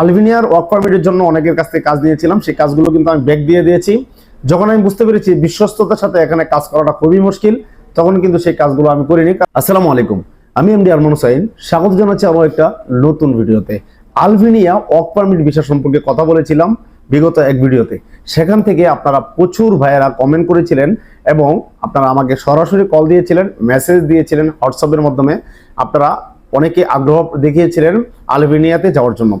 আলবিনিয়ার work পারমিটের জন্য অনেকের কাছ থেকে কাজ নিয়েছিলাম। সেই কাজগুলো কিন্তু আমি ব্যাক দিয়ে দিয়েছি। যখন আমি বুঝতে পেরেছি বিশ্বস্ততার সাথে এখানে কাজ করাটা খুবই মুশকিল, তখন কিন্তু সেই কাজগুলো আমি করিনি। আসসালামু আলাইকুম। আমি এমডি আরমান হুসাইন। স্বাগত জানাচ্ছি আরও একটা নতুন ভিডিওতে। আলবেনিয়া ওয়ার্ক পারমিট বিষয় সম্পর্কে কথা বলেছিলাম বিগত এক ভিডিওতে। সেখান থেকে আপনারা প্রচুর ভাইয়েরা কমেন্ট করেছিলেন এবং আপনারা আমাকে সরাসরি কল দিয়েছিলেন মেসেজ দিয়েছিলেন হোয়াটসঅ্যাপের মাধ্যমে। আপনারা অনেকে আগ্রহ দেখিয়েছিলেন আলবেনিয়াতে যাওয়ার জন্য।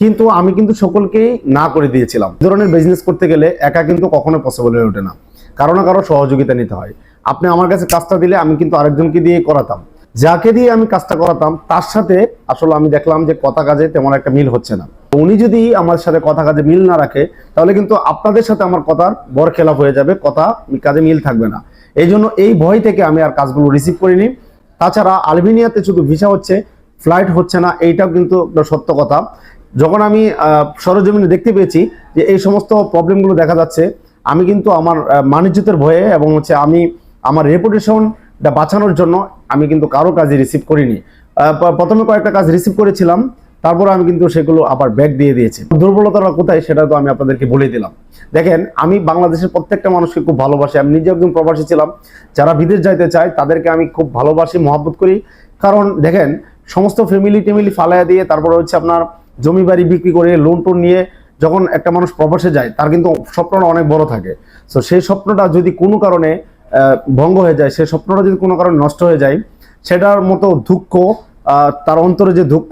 কিন্তু আমি কিন্তু সকলকেই না করে দিয়েছিলাম। ধরনের বিজনেস করতে গেলে একা কিন্তু কখনো পসিবল হয়ে ওঠে না। কারও না কারও সহযোগিতা নিতে হয়। আপনি আমার কাছে কাজটা দিলে আমি কিন্তু আরেকজনকে দিয়ে করাতাম। যাকে দিয়ে আমি কাজটা করাতাম, তার সাথে আসলে আমি দেখলাম যে কথা কাজে তেমন একটা মিল হচ্ছে না। উনি যদি আমার সাথে কথা কাজে মিল না রাখে, তাহলে কিন্তু আপনাদের সাথে আমার কথার বর খেলাপ হয়ে যাবে, কথা কাজে মিল থাকবে না। এই জন্য এই ভয় থেকে আমি আর কাজগুলো রিসিভ করিনি। তাছাড়া আলবেনিয়াতে শুধু ভিসা হচ্ছে ফ্লাইট হচ্ছে না, এইটাও কিন্তু সত্য কথা। যখন আমি সরজমিনে দেখতে পেয়েছি যে এই সমস্ত প্রবলেমগুলো দেখা যাচ্ছে, আমি কিন্তু আমার মানিজ্যতের ভয়ে এবং হচ্ছে আমি আমার রেপুটেশনটা বাঁচানোর জন্য আমি কিন্তু কারও কাজে রিসিভ করিনি। প্রথমে কয়েকটা কাজ রিসিভ করেছিলাম, তারপর আমি কিন্তু সেগুলো আবার ব্যাক দিয়ে দিয়েছি। দুর্বলতাটা কোথায় সেটা তো আমি আপনাদেরকে বলে দিলাম। দেখেন, আমি বাংলাদেশের প্রত্যেকটা মানুষকে খুব ভালোবাসি। আমি নিজে একজন প্রবাসী ছিলাম। যারা বিদেশ যাইতে চায়, তাদেরকে আমি খুব ভালোবাসি, মহব্বত করি। কারণ দেখেন, সমস্ত ফ্যামিলি টেমিলি ফালাইয়া দিয়ে তারপরে হচ্ছে আপনার জমি বাড়ি বিক্রি করে লোন টোন নিয়ে যখন একটা মানুষ প্রবাসে যায়, তার কিন্তু স্বপ্নটা অনেক বড় থাকে। তো সেই স্বপ্নটা যদি কোনো কারণে ভঙ্গ হয়ে যায়, সেই স্বপ্নটা যদি কোনো কারণে নষ্ট হয়ে যায়, সেটার মতো দুঃখ তার অন্তরে যে দুঃখ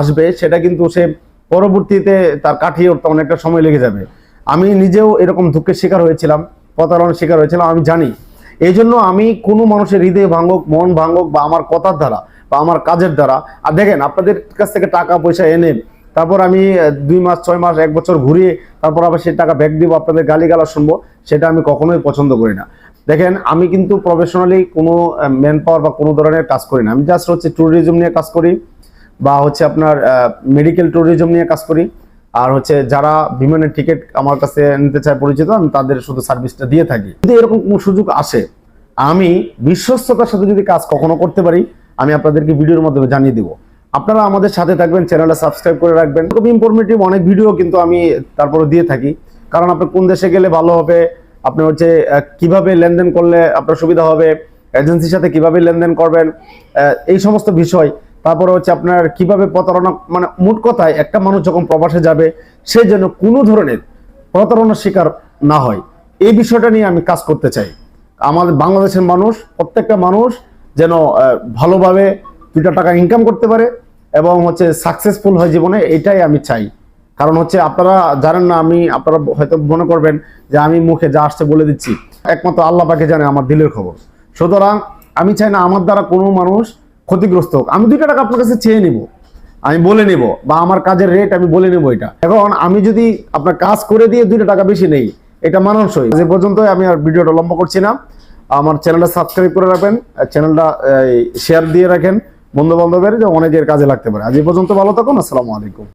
আসবে, সেটা কিন্তু সে পরবর্তীতে তার কাটিয়ে উঠতে অনেকটা সময় লেগে যাবে। আমি নিজেও এরকম দুঃখের শিকার হয়েছিলাম, প্রতারণার শিকার হয়েছিলাম, আমি জানি। এই জন্য আমি কোনো মানুষের হৃদয় ভাঙুক মন ভাঙুক বা আমার কথার দ্বারা বা আমার কাজের দ্বারা, আর দেখেন, আপনাদের কাছ থেকে টাকা পয়সা এনে তারপর আমি দুই মাস, ছয় মাস, এক বছর ঘুরিয়ে তারপর আবার সেই টাকা ব্যাক দিব, আপনাদের গালিগালা শুনব, সেটা আমি কখনোই পছন্দ করি না। দেখেন, আমি কিন্তু প্রফেশনালি কোনো ম্যান পাওয়ার বা কোনো ধরনের কাজ করি না। আমি জাস্ট হচ্ছে ট্যুরিজম নিয়ে কাজ করি, বা হচ্ছে আপনার মেডিকেল ট্যুরিজম নিয়ে কাজ করি। আর হচ্ছে যারা বিমানের টিকিট আমার কাছে নিতে চায় পরিচিত, আমি তাদের শুধু সার্ভিসটা দিয়ে থাকি। যদি এরকম কোনো সুযোগ আসে, আমি বিশ্বস্ততার সাথে যদি কাজ কখনো করতে পারি, আমি আপনাদেরকে ভিডিওর মাধ্যমে জানিয়ে দিব। আপনারা আমাদের সাথে থাকবেন চ্যানেলটা সাবস্ক্রাইব করে রাখবেন। খুব ইনফরমেটিভ অনেক ভিডিও কিন্তু আমি তারপরে দিয়ে থাকি। কারণ আপনি কোন দেশে গেলে ভালো হবে, আপনি হচ্ছে কীভাবে লেনদেন করলে আপনার সুবিধা হবে এজেন্সির সাথে কীভাবে লেনদেন করবেন এই সমস্ত বিষয়। তারপরে হচ্ছে আপনার কীভাবে প্রতারণা মানে মোট কথায় একটা মানুষ যখন প্রবাসে যাবে, সে যেন কোনো ধরনের প্রতারণার শিকার না হয়। এই বিষয়টা নিয়ে আমি কাজ করতে চাই। আমাদের বাংলাদেশের মানুষ, প্রত্যেকটা মানুষ যেন ভালোভাবে দুটা টাকা ইনকাম করতে পারে এবং হচ্ছে সাকসেসফুল হয় জীবনে, এটাই আমি চাই। কারণ হচ্ছে আপনারা জানেন না, আমি আপনারা হয়তো মনে করবেন যে আমি মুখে যা আসছে বলে দিচ্ছি। একমাত্র আল্লাহ পাকে জানে আমার দিলের খবর। সুতরাং আমি চাই না আমার দ্বারা কোনো মানুষ ক্ষতিগ্রস্ত হোক। আমি দুইটা টাকা আপনার কাছে চেয়ে নিব। আমি বলে নিব বা আমার কাজের রেট আমি বলে নেব এটা। এখন আমি যদি আপনার কাজ করে দিয়ে দুইটা টাকা বেশি নেই, এটা মানানসই। যে পর্যন্ত আমি আর ভিডিওটা লম্বা করছি না। আমার চ্যানেলটা সাবস্ক্রাইব করে রাখবেন চ্যানেলটা শেয়ার দিয়ে রাখেন। বন্ধু বান্ধবের যে অনেকের কাজে লাগতে পারে। আজ এই পর্যন্ত ভালো থাকুন আসসালামু আলাইকুম।